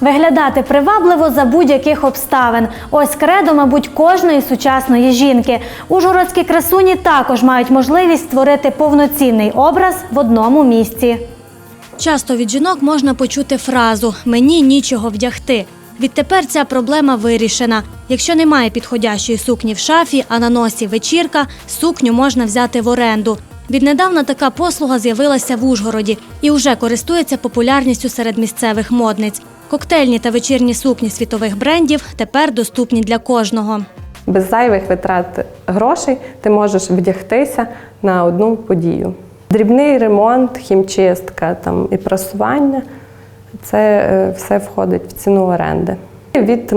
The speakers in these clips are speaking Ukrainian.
Виглядати привабливо за будь-яких обставин. Ось кредо, мабуть, кожної сучасної жінки. Ужгородські красуні також мають можливість створити повноцінний образ в одному місці. Часто від жінок можна почути фразу Мені нічого вдягти. Відтепер ця проблема вирішена. Якщо немає підходящої сукні в шафі, а на носі вечірка, сукню можна взяти в оренду. Віднедавна така послуга з'явилася в Ужгороді і вже користується популярністю серед місцевих модниць. Коктейльні та вечірні сукні світових брендів тепер доступні для кожного. Без зайвих витрат грошей ти можеш вдягтися на одну подію. Дрібний ремонт, хімчистка там, і прасування це е, все входить в ціну оренди. Від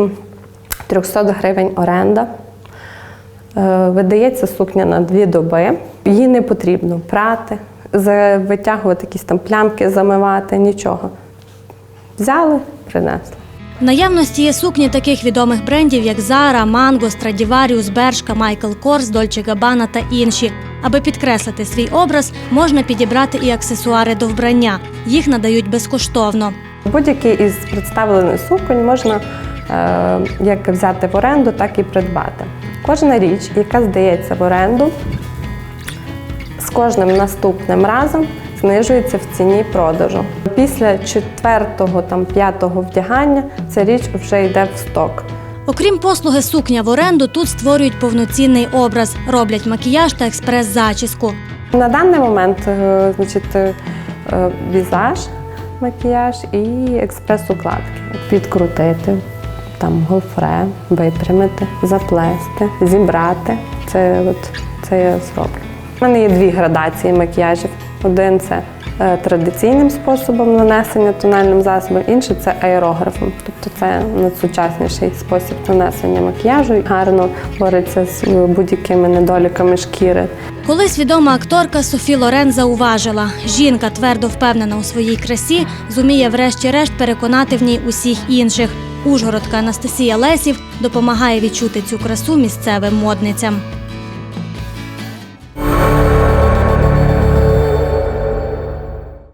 300 гривень оренда. Е, Видається сукня на дві доби. Її не потрібно прати, витягувати якісь там плямки, замивати, нічого. Взяли, принесли. В наявності є сукні таких відомих брендів, як Zara, Mango, Stradivarius, Bershka, Michael Kors, Dolce Gabbana та інші. Аби підкреслити свій образ, можна підібрати і аксесуари до вбрання. Їх надають безкоштовно. Будь-який із представлених суконь можна е, як взяти в оренду, так і придбати. Кожна річ, яка здається в оренду, з кожним наступним разом знижується в ціні продажу. Після четвертого там п'ятого вдягання ця річ вже йде в сток. Окрім послуги сукня в оренду, тут створюють повноцінний образ, роблять макіяж та експрес-зачіску. На даний момент е, значить, е, візаж, макіяж і експрес-укладки. Підкрутити, там гофре, випрямити, заплести, зібрати. Це, от, це я зроблю. У мене є дві градації макіяжів. Один це е, традиційним способом нанесення тональним засобом, інший це аерографом. Тобто це найсучасніший спосіб нанесення макіяжу. Гарно бореться з е, будь-якими недоліками шкіри. Колись відома акторка Софі Лорен зауважила, жінка твердо впевнена у своїй красі, зуміє врешті-решт переконати в ній усіх інших. Ужгородка Анастасія Лесів допомагає відчути цю красу місцевим модницям.